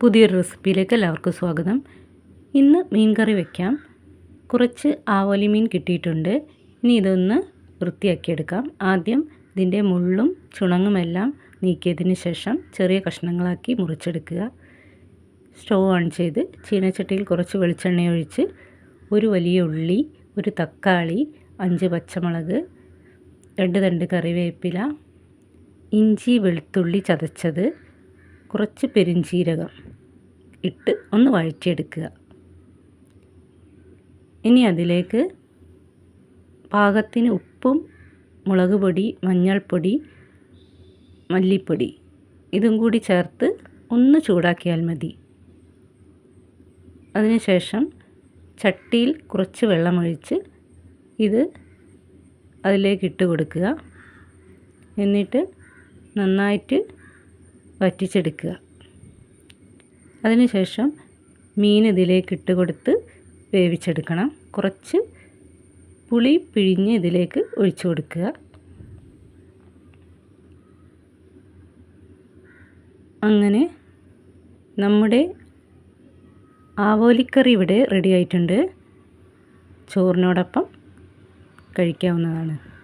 പുതിയൊരു റെസിപ്പിയിലേക്ക് എല്ലാവർക്കും സ്വാഗതം. ഇന്ന് മീൻ കറി വയ്ക്കാം കുറച്ച് ആവോലി മീൻ കിട്ടിയിട്ടുണ്ട്. ഇനി ഇതൊന്ന് വൃത്തിയാക്കിയെടുക്കാം. ആദ്യം ഇതിന്റെ മുള്ളും ചുണങ്ങുമെല്ലാം നീക്കിയതിന് ശേഷം ചെറിയ കഷ്ണങ്ങളാക്കി മുറിച്ചെടുക്കുക. സ്റ്റവ് ഓൺ ചെയ്ത് ചീനച്ചട്ടിയിൽ കുറച്ച് വെളിച്ചെണ്ണ ഒഴിച്ച് ഒരു വലിയ ഉള്ളി ഒരു തക്കാളി അഞ്ച് പച്ചമുളക് രണ്ട് തണ്ട് കറിവേപ്പില ഇഞ്ചി വെളുത്തുള്ളി ചതച്ചത് കുറച്ച് പെരിഞ്ചീരകം ഇട്ട് ഒന്ന് വഴറ്റിയെടുക്കുക. ഇനി അതിലേക്ക് പാകത്തിന് ഉപ്പും മുളക് പൊടി മഞ്ഞൾപ്പൊടി മല്ലിപ്പൊടി ഇതും കൂടി ചേർത്ത് ഒന്ന് ചൂടാക്കിയാൽ മതി. അതിനുശേഷം ചട്ടിയിൽ കുറച്ച് വെള്ളമൊഴിച്ച് ഇത് അതിലേക്ക് ഇട്ട് കൊടുക്കുക. എന്നിട്ട് നന്നായിട്ട് വറ്റിച്ചെടുക്കുക. അതിനുശേഷം മീൻ ഇതിലേക്ക് ഇട്ട് കൊടുത്ത് വേവിച്ചെടുക്കണം. കുറച്ച് പുളി പിഴിഞ്ഞ് ഇതിലേക്ക് ഒഴിച്ചു കൊടുക്കുക. അങ്ങനെ നമ്മുടെ ആവോലിക്കറി ഇവിടെ റെഡി ആയിട്ടുണ്ട്. ചോറിനോടൊപ്പം കഴിക്കാവുന്നതാണ്.